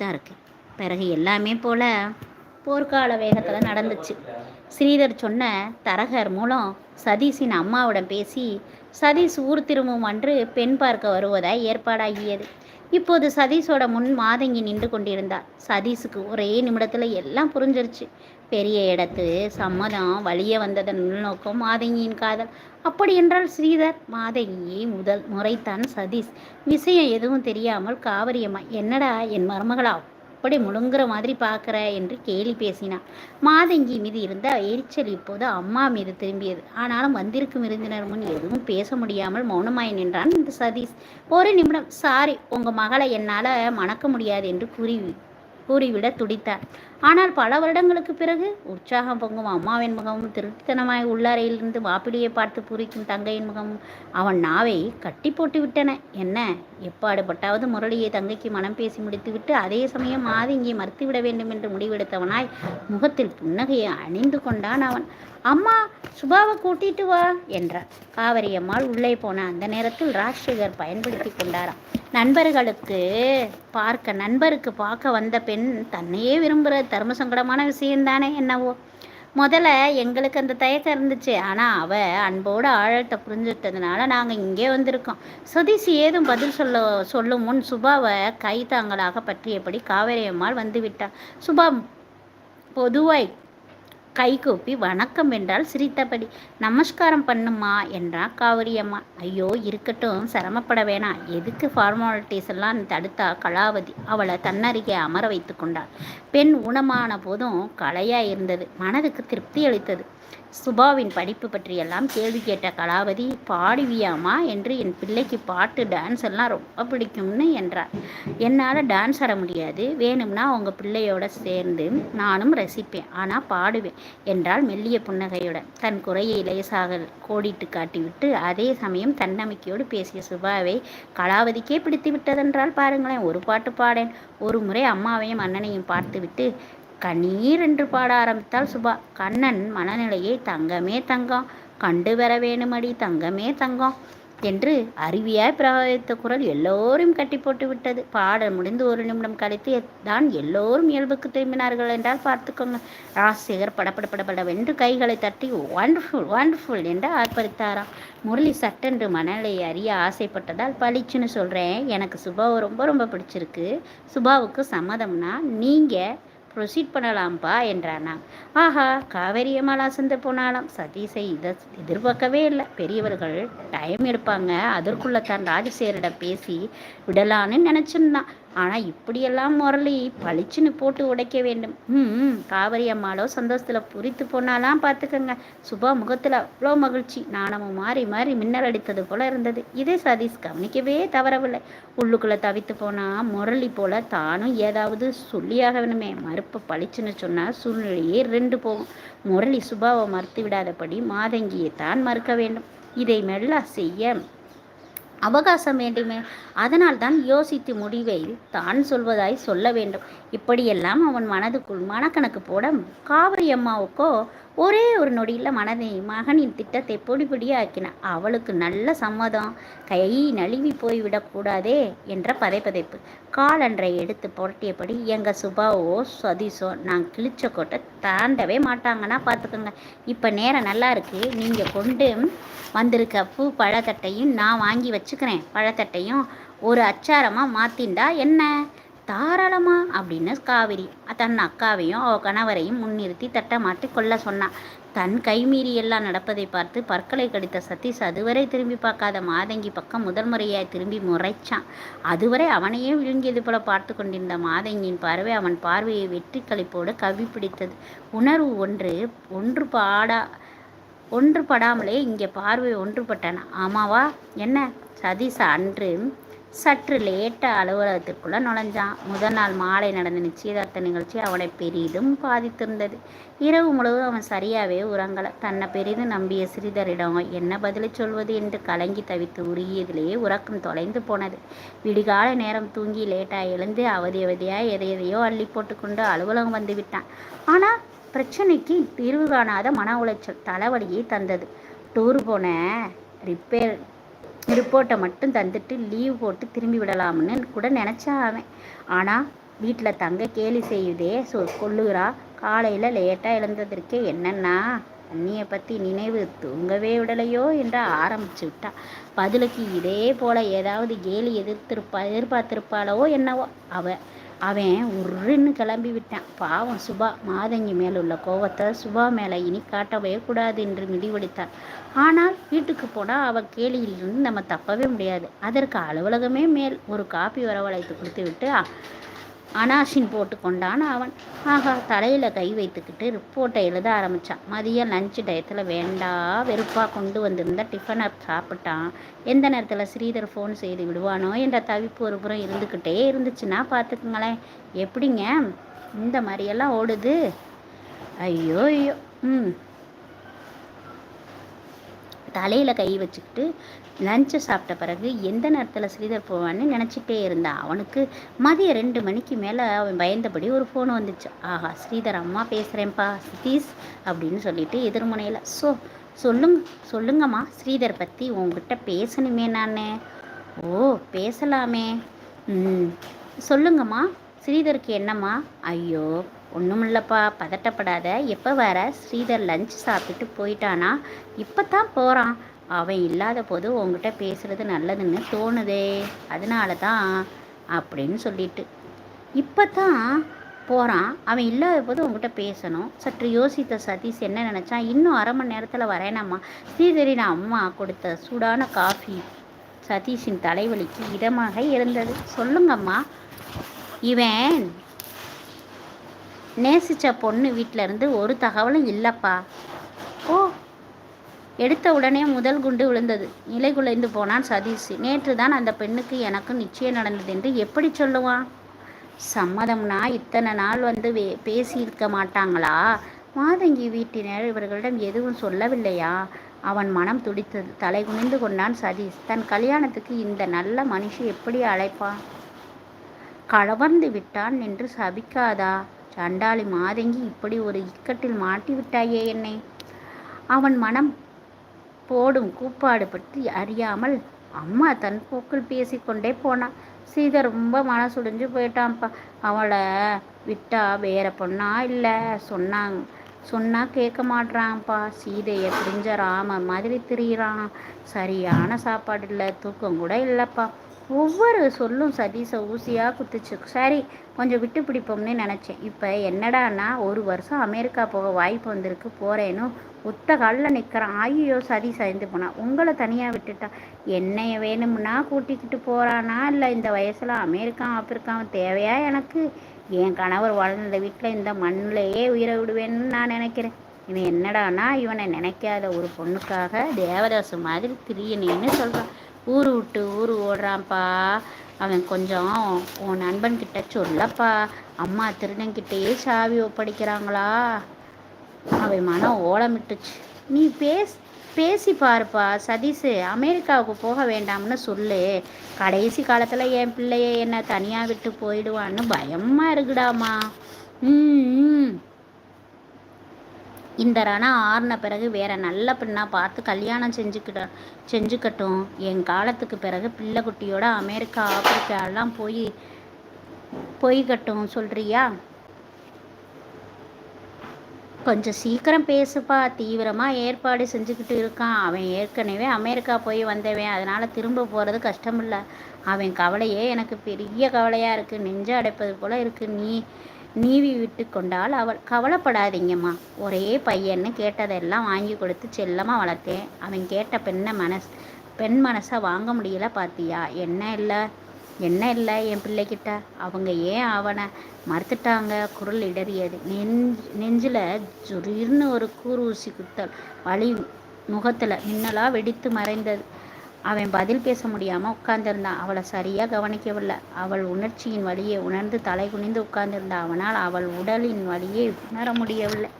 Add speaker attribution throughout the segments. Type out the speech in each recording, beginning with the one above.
Speaker 1: தான் இருக்கு. பிறகு எல்லாமே போல போர்க்கால வேகத்தில் நடந்துச்சு. ஸ்ரீதர் சொன்ன தரகர் மூலம் சதீஷின் அம்மாவிடம் பேசி சதீஷ் ஊர் திரும்பும் அன்று பெண் பார்க்க வருவதாய் ஏற்பாடாகியது. இப்போது சதீஷோட முன் மாதங்கி நின்று கொண்டிருந்தார். சதீஷுக்கு ஒரே நிமிடத்தில் எல்லாம் புரிஞ்சிருச்சு. பெரிய இடத்து சம்மதம் வழிய வந்ததன் உள்நோக்கம் மாதங்கியின் காதல். அப்படி என்றால் ஸ்ரீதர் மாதங்கியை முதல் முறைத்தான் சதீஷ். விஷயம் எதுவும் தெரியாமல் காவரியம்மா என்னடா என் மருமகளா? அப்படி முழுங்குற மாதிரி பார்க்குற என்று கேலி பேசினான். மாதங்கி மீது இருந்த எரிச்சல் இப்போது அம்மா மீது திரும்பியது. ஆனாலும் வந்திருக்கும் விருந்தினர் முன் எதுவும் பேச முடியாமல் மௌனமாய் நின்றான் இந்த சதீஷ். ஒரு நிமிடம் சாரி உங்கள் மகளை என்னால் மணக்க முடியாது என்று கூறி கூறிவிட துடித்தார் ஆனால் பல வருடங்களுக்கு பிறகு உற்சாகம் பொங்கும். அம்மாவின் முகமும் திருட்டுத்தனமாய் உள்ளறையிலிருந்து மாப்பிள்ளையை பார்த்து பூரிக்கும் தங்கையின் முகமும் அவன் நாவை கட்டி போட்டு விட்டன என்ன? எப்பாடுபட்டாவது முரளியை தங்கைக்கு மனம் பேசி முடித்துவிட்டு அதே சமயம் மாதங்கியை மறுத்துவிட வேண்டும் என்று முடிவெடுத்தவனாய் முகத்தில் புன்னகையை அணிந்து கொண்டான் அவன். அம்மா சுபாவை கூட்டிட்டு வா என்றார். காவிரி அம்மாள் உள்ளே போன அந்த நேரத்தில் ராஜசேகர் பயன்படுத்தி கொண்டாராம். நண்பர்களுக்கு பார்க்க நண்பருக்கு பார்க்க வந்த பெண் தன்னையே விரும்புகிற தர்ம சங்கடமான விஷயம்தானே என்னவோ. முதல்ல எங்களுக்கு அந்த தயக்கம் இருந்துச்சு. ஆனால் அவ அன்போடு ஆழத்தை புரிஞ்சுட்டதுனால நாங்கள் இங்கே வந்திருக்கோம். சதீஷ் ஏதும் பதில் சொல்ல சொல்லும் முன் சுபாவை கைத்தாங்களாக பற்றியபடி காவேரி அம்மாள் வந்து விட்டாள். சுபா பொதுவாய் கைகூப்பி வணக்கம் என்றால் சிரித்தபடி நமஸ்காரம் பண்ணுமா என்றா காவிரியம்மா. ஐயோ இருக்கட்டும் சிரமப்பட வேணாம் எதுக்கு ஃபார்மாலிட்டிஸ் எல்லாம் தடுத்தா கலாவதி? அவளை தன்னருகே அமர வைத்து கொண்டாள். பெண் ஊனமான போதும் கலையாக இருந்தது. மனதுக்கு திருப்தி அளித்தது. சுபாவின் படிப்பு பற்றியெல்லாம் கேள்வி கேட்ட கலாவதி பாடுவியாமா என்று என் பிள்ளைக்கு பாட்டு டான்ஸ் எல்லாம் ரொம்ப பிடிக்கும்னு என்றார் என்னால் டான்ஸ் ஆட முடியாது. வேணும்னா உங்கள் பிள்ளையோட சேர்ந்து நானும் ரசிப்பேன். ஆனால் பாடுவேன் என்றால் மெல்லிய புன்னகையுடன் தன் குறையை லேசாக கோடிட்டு காட்டிவிட்டு அதே சமயம் தன்னம்பிக்கையோடு பேசிய சுபாவை கலாவதிக்கே பிடித்து விட்டதென்றால் பாருங்களேன் ஒரு பாட்டு பாடேன். ஒரு முறை அம்மாவையும் அண்ணனையும் பார்த்துவிட்டு கண்ணீர் என்று பாட ஆரம்பித்தாள் சுபா. கண்ணன் மனநிலையை தங்கமே தங்கம் கண்டு வர வேணுமடி தங்கமே தங்கம் என்று அருவியாய் பிரகாரித்த குரல் எல்லோரும் கட்டி போட்டு விட்டது. பாடல் முடிந்து ஒரு நிமிடம் கழித்து தான் எல்லோரும் இயல்புக்கு திரும்பினார்கள் என்றால் பார்த்துக்கோங்க. ராஜசேகர் படப்பட படபடவென்று கைகளை தட்டி வண்டர்ஃபுல் வண்டர்ஃபுல் என்று ஆர்ப்பரித்தாராம். முரளி சட்டென்று மணலை அறிய ஆசைப்பட்டதால் பளிச்சுன்னு சொல்கிறேன் எனக்கு சுபாவை ரொம்ப ரொம்ப பிடிச்சிருக்கு. சுபாவுக்கு சம்மதம்னா நீங்கள் ப்ரொசீட் பண்ணலாம்ப்பா என்றானா. ஆஹா காவேரி அம்மாளா சந்து போனாலாம் சதீஷை இதை எதிர்பார்க்கவே இல்லை. பெரியவர்கள் டைம் எடுப்பாங்க. அதற்குள்ள தான் ராஜசேரிடம் பேசி விடலான்னு நினச்சிருந்தான். ஆனால் இப்படியெல்லாம் முரளி பளிச்சுன்னு போட்டு உடைக்க வேண்டும். ம் காவிரி அம்மாளோ சந்தோஷத்தில் புரித்து போனாலாம் பார்த்துக்கோங்க. சுபா முகத்தில் அவ்வளோ மகிழ்ச்சி. நாணமும் மாறி மாறி மின்னல் அடித்தது போல இருந்தது. இதே சதீஷ் கவனிக்கவே தவறவில்லை. உள்ளுக்குள்ளே தவித்து போனால் முரளி போல தானும் ஏதாவது சொல்லியாக வேணுமே. மறுப்பு பளிச்சுன்னு சொன்னால் சூழ்நிலையே ரெண்டு போகும். முரளி சுபாவை மறுத்து விடாதபடி மாதங்கியை தான் மறுக்க வேண்டும். இதை மெல்ல செய்ய அவகாசம் வேண்டுமே. அதனால் தான் யோசித்து முடிவை தான் சொல்வதாய் சொல்ல வேண்டும். இப்படியெல்லாம் அவன் மனதுக்குள் மனக்கணக்கு போட காவிரி அம்மாவுக்கோ ஒரே ஒரு நொடியில் மனதை மகனின் திட்டத்தை பொடி பொடியாக்கினான் அவளுக்கு நல்ல சம்மதம். கை நழுவி போய்விடக்கூடாதே என்ற பதைப்பதைப்பு காலன்றை எடுத்து புரட்டியபடி எங்கள் சுபாவோ சதீஷோ நான் கிழிச்ச கோட்டை தாண்டவே மாட்டாங்கன்னா பார்த்துக்கோங்க இப்போ நேரம் நல்லா இருக்குது நீங்கள் கொண்டு வந்திருக்க பூ பழத்தட்டையும் நான் வாங்கி வச்சுக்கிறேன். பழத்தட்டையும் ஒரு அச்சாரமாக மாற்றிண்டா என்ன? தாராளமா அப்படின்னு காவிரி தன் அக்காவையும் அவ கணவரையும் முன்னிறுத்தி தட்டமாட்டி கொல்ல கொள்ள சொன்னான். தன் கைமீறி எல்லாம் நடப்பதை பார்த்து பற்களை கடித்த சதீஷ் அதுவரை திரும்பி பார்க்காத மாதங்கி பக்கம் முதல் முறையாய் திரும்பி முறைச்சான். அதுவரை அவனையே விழுங்கியது போல பார்த்து கொண்டிருந்த மாதங்கியின் பார்வை அவன் பார்வையை வெற்றி கழிப்போடு கவி பிடித்தது உணர்வு ஒன்று ஒன்று பாடா ஒன்றுபடாமலே இங்கே பார்வை ஒன்றுபட்டன. ஆமாவா? என்ன? சதீஷ் அன்று சற்று லேட்டாக அலுவலகத்திற்குள்ளே நுழைஞ்சான். முதல் நாள் மாலை நடந்த நிச்சயதார்த்த நிகழ்ச்சி அவனை பெரிதும் பாதித்திருந்தது. இரவு முழுவதும் அவன் சரியாகவே உறங்கலை. தன்னை பெரிதும் நம்பிய சிறிதரிடம் என்ன பதிலை சொல்வது என்று கலங்கி தவித்து உருகியதிலேயே உறக்கம் தொலைந்து போனது. விடிகால நேரம் தூங்கி லேட்டாக எழுந்து அவதி அவதியாக எதை எதையோ அள்ளி போட்டுக்கொண்டு அலுவலகம் வந்து விட்டான். ஆனால் பிரச்சனைக்கு தீர்வு காணாத மன உளைச்சல் தலைவலியை தந்தது. டூர் போன ரிப்பேர் ரிப்போர்ட்டை மட்டும் தந்துட்டு லீவ் போட்டு திரும்பி விடலாம்னு கூட நினச்சா அவன். ஆனால் வீட்டில் தங்க கேலி செய்யுதே சொ கொள்ளுகிறா காலையில் லேட்டாக எழுந்ததற்கே என்னன்னா அண்ணியை பற்றி நினைவு தூங்கவே விடலையோ என்று ஆரம்பிச்சு விட்டா. பதிலுக்கு இதே போல் ஏதாவது கேலி எதிர்த்திருப்பா எதிர்பார்த்திருப்பாளவோ என்னவோ. அவள் அவன் உருன்னு கிளம்பி விட்டான். பாவம் சுபா மாதங்கி மேல் உள்ள கோவத்தை சுபா மேலே இனி காட்டவே கூடாது என்று முடிவெடுத்தாள் ஆனால் வீட்டுக்கு போனால் அவள் கேலியிலிருந்து நம்ம தப்பவே முடியாது. அதற்கு அலுவலகமே மேல் ஒரு காப்பி வரவழைத்து கொடுத்து விட்டு அனாஷின் போட்டு கொண்டான் அவன். ஆகா தலையில் கை வைத்துக்கிட்டு ரிப்போர்ட்டை எழுத ஆரம்பித்தான் மதியம் லஞ்சு டயத்தில் வேண்டா வெறுப்பாக கொண்டு வந்திருந்த டிஃபனை சாப்பிட்டான். எந்த நேரத்தில் ஸ்ரீதர் ஃபோன் செய்து விடுவானோ என்ற தவிப்பு ஒரு புறம் இருந்துக்கிட்டே இருந்துச்சுன்னா பார்த்துக்குங்களேன். எப்படிங்க? இந்த மாதிரியெல்லாம் ஓடுது. ஐயோ ஐயோ. ம். தலையில் கை வச்சுக்கிட்டு லஞ்சை சாப்பிட்ட பிறகு எந்த நேரத்தில் ஸ்ரீதர் போவான்னு நினச்சிட்டே இருந்தான் அவனுக்கு மதியம் ரெண்டு மணிக்கு மேலே அவன் பயந்தபடி ஒரு ஃபோன் வந்துச்சு. ஆஹா ஸ்ரீதர் அம்மா பேசுகிறேன்ப்பா சித்தீஸ் அப்படின்னு சொல்லிட்டு எதிர்முனையில் ஸோ சொல்லுங்க சொல்லுங்கம்மா ஸ்ரீதர் பற்றி உங்ககிட்ட பேசணுமே நான். ஓ பேசலாமே. ம் சொல்லுங்கம்மா ஸ்ரீதருக்கு என்னம்மா? ஐயோ ஒன்றும் இல்லைப்பா பதட்டப்படாத. எப்போ வர? ஸ்ரீதர் லஞ்ச் சாப்பிட்டுட்டு போயிட்டானா? இப்போ தான் போகிறான் அவன் இல்லாத போது உங்ககிட்ட பேசுகிறது நல்லதுன்னு தோணுதே. அதனால தான் அப்படின்னு சொல்லிட்டு. இப்போ தான் போகிறான் அவன் இல்லாத போது உங்ககிட்ட பேசணும். சற்று யோசித்த சதீஷ் என்ன நினச்சான்? இன்னும் அரை மணி நேரத்தில் வரேனம்மா. ஸ்ரீதரின் அம்மா கொடுத்த சூடான காஃபி சதீஷின் தலைவலிக்கு இதமாக இருந்தது. சொல்லுங்கம்மா. இவன் நேசித்த பொண்ணு வீட்டிலேருந்து ஒரு தகவலும் இல்லைப்பா. ஓ எடுத்த உடனே முதல் குண்டு விழுந்தது. நிலை குலைந்து போனான் சதீஷ். நேற்று தான் அந்த பெண்ணுக்கு எனக்கு நிச்சயம் நடந்தது என்று எப்படி சொல்லுவான்? சம்மதம்னா இத்தனை நாள் வந்து வே பேசியிருக்க மாட்டாங்களா? மாதங்கி வீட்டினர் இவர்களிடம் எதுவும் சொல்லவில்லையா? அவன் மனம் துடித்தது. தலை குனிந்து கொண்டான் சதீஷ். தன் கல்யாணத்துக்கு இந்த நல்ல மனுஷி எப்படி அழைப்பான்? கலவர்ந்து விட்டான் என்று சபிக்காதா? சண்டாளி மாதங்கி இப்படி ஒரு இக்கட்டில் மாட்டி விட்டாயே என்னை? அவன் மனம் போடும் கூப்பாடு பற்றி அறியாமல் அம்மா தன் போக்கில் பேசிக்கொண்டே போனான். சீதை ரொம்ப மனசுடிஞ்சு போயிட்டான்ப்பா. அவளை விட்டா வேற பொண்ணா இல்லை? சொன்னாங்க சொன்னால் கேட்க மாட்றான்ப்பா. சீதையை பிரிஞ்ச ராம மாதிரி திரியிறான். சரியான சாப்பாடு இல்லை. தூக்கம் கூட இல்லைப்பா. ஒவ்வொரு சொல்லும் சதீஷை ஊசியாக குத்துச்சு. சரி கொஞ்சம் விட்டு பிடிப்போம்னு நினச்சேன். இப்போ என்னடான்னா ஒரு வருஷம் அமெரிக்கா போக வாய்ப்பு வந்திருக்கு போகிறேன்னு ஒத்த காலில் நிற்கிறான் ஐயோ சதி சரிந்து போனான் உங்களை தனியாக விட்டுட்டா? என்னைய வேணும்னா கூட்டிக்கிட்டு போகிறானா இல்லை இந்த வயசில் அமெரிக்கா ஆப்பிரிக்காவும் தேவையா எனக்கு? என் கணவர் வளர்ந்த வீட்டில் இந்த மண்ணிலேயே உயிரை விடுவேன்னு நான் நினைக்கிறேன். இவன் என்னடானா இவனை நினைக்காத ஒரு பொண்ணுக்காக தேவதாசு மாதிரி திரியனேன்னு சொல்கிறான் ஊர் விட்டு ஊர் ஓடுறான்ப்பா. அவன் கொஞ்சம் உன் நண்பன்கிட்ட சொல்லப்பா. அம்மா திருடன்கிட்டயே சாவி ஒப்படைக்கிறாங்களா? அவன் மனம் ஓலமிட்டுச்சு. நீ பேஸ் பேசி பாருப்பா சதீஷு அமெரிக்காவுக்கு போக வேண்டாம்னு சொல்லு. கடைசி காலத்தில் என் பிள்ளைய என்னை தனியாக விட்டு போயிடுவான்னு பயமாக இருக்குடாமா. ம். இந்த ரணம் ஆறின பிறகு வேற நல்ல பெண்ணாக பார்த்து கல்யாணம் செஞ்சுக்கிட்ட செஞ்சுக்கட்டும். என் காலத்துக்கு பிறகு பிள்ளை குட்டியோட அமெரிக்கா ஆப்பிரிக்காலாம் போய் போய்கட்டும் சொல்கிறியா கொஞ்சம் சீக்கிரம் பேசுப்பா. தீவிரமாக ஏற்பாடு செஞ்சுக்கிட்டு இருக்கான். அவன் ஏற்கனவே அமெரிக்கா போய் வந்தவன். அதனால் திரும்ப போகிறது கஷ்டமில்லை. அவன் கவலையே எனக்கு பெரிய கவலையாக இருக்குது நெஞ்ச அடைப்பது போல் இருக்குது நீ நீவி விட்டு கொண்டால் அவள் கவலைப்படாதீங்கம்மா. ஒரே பையன்னு கேட்டதெல்லாம் வாங்கி கொடுத்து செல்லமாக வளர்த்தேன். அவன் கேட்ட பெண்ணை மனஸ் பெண் மனசை வாங்க முடியல பார்த்தியா என்ன இல்லை? என்ன இல்லை என் பிள்ளைக்கிட்ட அவங்க ஏன் அவனை மறுத்துட்டாங்க? குரல் இடறியது. நெஞ்சு நெஞ்சில் ஜுரிர்னு ஒரு கூறு ஊசி குத்தல். வலி முகத்தில் மின்னலாக வெடித்து மறைந்தது. அவன் பதில் பேச முடியாமல் உட்கார்ந்திருந்தான் அவளை சரியாக கவனிக்கவில்லை. அவள் உணர்ச்சியின் வழியே உணர்ந்து தலை குனிந்து உட்கார்ந்திருந்தான் அவனால் அவள் உடலின் வழியே உணர முடியவில்லை.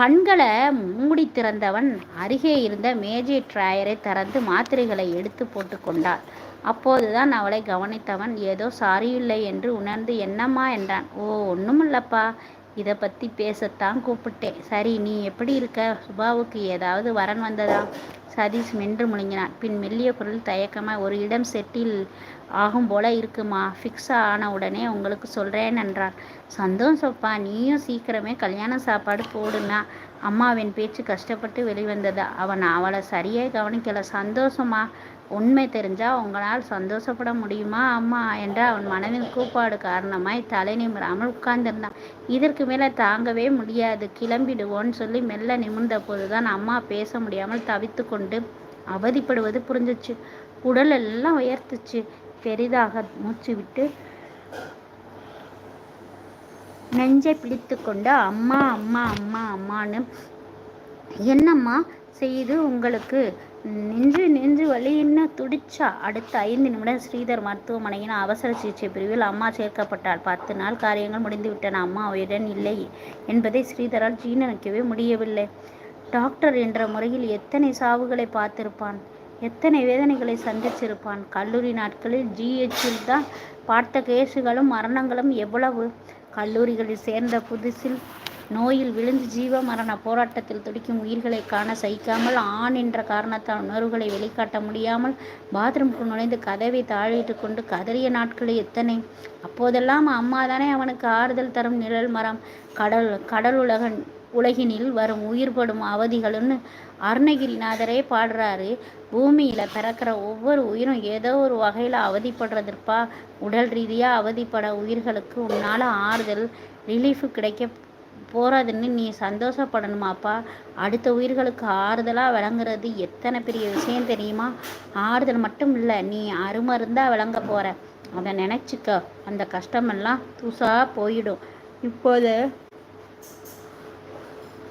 Speaker 1: கண்களை மூடி திறந்தவன் அருகே இருந்த மேஜை ட்ராயரை திறந்து மாத்திரைகளை எடுத்து போட்டு கொண்டாள். அப்போதுதான் அவளை கவனித்தவன் ஏதோ சாரியில்லை என்று உணர்ந்து என்னம்மா என்றான். ஓ ஒன்றுமில்லப்பா இதை பற்றி பேசத்தான் கூப்பிட்டேன். சரி நீ எப்படி இருக்க? சுபாவுக்கு ஏதாவது வரன் வந்ததா? சதீஷ் மென்று முழுங்கினான். பின் மெல்லிய குரல் தயக்கமாக ஒரு இடம் செட்டில் ஆகும் போல இருக்குமா? ஃபிக்ஸ் ஆன உடனே உங்களுக்கு சொல்கிறேன் என்றான். சந்தோஷப்பா நீயும் சீக்கிரமே கல்யாண சாப்பாடு போடுனா அம்மாவின் பேச்சு கஷ்டப்பட்டு வெளிவந்ததா? அவன் அவளை சரியாக கவனிக்கல. சந்தோஷமா? உண்மை தெரிஞ்சால் உங்களால் சந்தோஷப்பட முடியுமா? அம்மா என்று அவன் மனதின் கூப்பாடு காரணமாய் தலை நிமிராமல் உட்கார்ந்திருந்தான். இதற்கு மேலே தாங்கவே முடியாது. கிளம்பிடுவோன்னு சொல்லி மெல்ல நிமிர்ந்த போதுதான் அம்மா பேச முடியாமல் தவித்து கொண்டு அவதிப்படுவது புரிஞ்சிச்சு. உடல் எல்லாம் உயர்த்துச்சு. பெரிதாக மூச்சு விட்டு நெஞ்சை பிடித்து கொண்டு அம்மா அம்மா அம்மா அம்மான்னு என்னம்மா செய்து உங்களுக்கு நெஞ்சு நெஞ்சு வலின்னு துடிச்சா? அடுத்த ஐந்து நிமிடம் ஸ்ரீதர் மருத்துவமனையின் அவசர சிகிச்சை பிரிவில் அம்மா சேர்க்கப்பட்டாள் பத்து நாள் காரியங்கள் முடிந்துவிட்டன. அம்மா உயிரிடன் இல்லை என்பதை ஸ்ரீதரால் ஜீரணிக்கவே முடியவில்லை. டாக்டர் என்ற முறையில் எத்தனை சாவுகளை பார்த்திருப்பான்? எத்தனை வேதனைகளை சந்திச்சிருப்பான்? கல்லூரி நாட்களில் ஜிஹெச்சில் தான் பார்த்த கேஸுகளும் மரணங்களும் எவ்வளவு? கல்லூரிகளில் சேர்ந்த புதுசில் நோயில் விழுந்து ஜீவ மரண போராட்டத்தில் துடிக்கும் உயிர்களை காண சகிக்காமல் ஆண் என்ற காரணத்தால் உணர்வுகளை வெளிக்காட்ட முடியாமல் பாத்ரூமுக்கு நுழைந்து கதவை தாழிட்டு கொண்டு கதறிய நாட்கள் எத்தனை? அப்போதெல்லாம் அம்மா தானே அவனுக்கு ஆறுதல் தரும் நிழல் மரம். கடல் கடல் உலகன் உலகினில் வரும் உயிர்படும் அவதிகள்னு அருணகிரிநாதரே பாடுறாரு. பூமியில் பிறக்கிற ஒவ்வொரு உயிரும் ஏதோ ஒரு வகையில் அவதிப்படுறதுப்பா உடல் ரீதியாக அவதிப்பட உயிர்களுக்கு உன்னால் ஆறுதல் ரிலீஃபு கிடைக்க போகிறதுன்னு நீ சந்தோஷப்படணுமாப்பா. அடுத்த உயிர்களுக்கு ஆறுதலாக விளங்குறது எத்தனை பெரிய விஷயம் தெரியுமா? ஆறுதல் மட்டும் இல்லை நீ அருமருந்தாக விளங்க போகிற அதை நினச்சிக்க. அந்த கஷ்டமெல்லாம் தூசாக போயிடும். இப்போது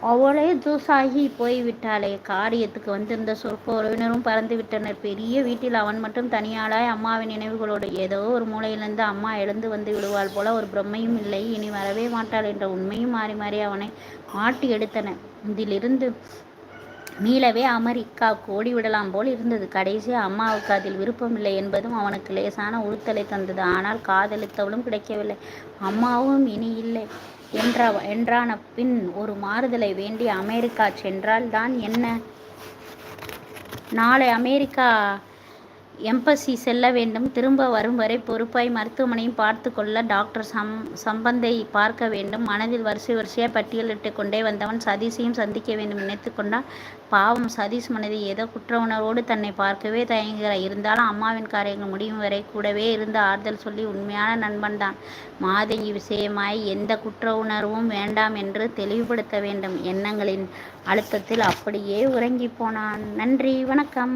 Speaker 1: அவளே ஜூஸாகி போய்விட்டாளே. காரியத்துக்கு வந்திருந்த சொற்ப உறவினரும் பறந்து விட்டனர் பெரிய வீட்டில் அவன் மட்டும் தனியாளாய் அம்மாவின் நினைவுகளோடு ஏதோ ஒரு மூலையிலிருந்து அம்மா எழுந்து வந்து விடுவாள் போல ஒரு பிரம்மையும் இல்லை. இனி வரவே மாட்டாள் என்ற உண்மையும் மாறி மாறி அவனை மாட்டி எடுத்தன. இதிலிருந்து மீளவே அமெரிக்கா கோடி விடலாம் போல் இருந்தது. கடைசியாக அம்மாவுக்கு அதில் விருப்பமில்லை என்பதும் அவனுக்கு லேசான உறுத்தலை தந்தது. ஆனால் காதலித்தவளும் கிடைக்கவில்லை. அம்மாவும் இனி இல்லை. என்ற என்றான பின் ஒரு மாறுதலை வேண்டி அமெரிக்கா சென்றால் தான் என்ன? நாளை அமெரிக்கா எம்பசி செல்ல வேண்டும். திரும்ப வரும் வரை பொறுப்பாய் மருத்துவமனையும் பார்த்து கொள்ள டாக்டர் சம் சம்பந்தை பார்க்க வேண்டும். மனதில் வரிசை வரிசையாக பட்டியலிட்டு கொண்டே வந்தவன் சதீஷையும் சந்திக்க வேண்டும் நினைத்து கொண்டால் பாவம் சதீஷ் மனதை ஏதோ குற்ற உணர்வோடு தன்னை பார்க்கவே தயங்குகிற இருந்தாலும் அம்மாவின் காரியங்கள் முடியும் வரை கூடவே இருந்து ஆறுதல் சொல்லி உண்மையான நண்பன் தான். மாதங்கி விஷயமாய் எந்த குற்ற உணர்வும் வேண்டாம் என்று தெளிவுபடுத்த வேண்டும். எண்ணங்களின் அழுத்தத்தில் அப்படியே உறங்கி போனான். நன்றி வணக்கம்.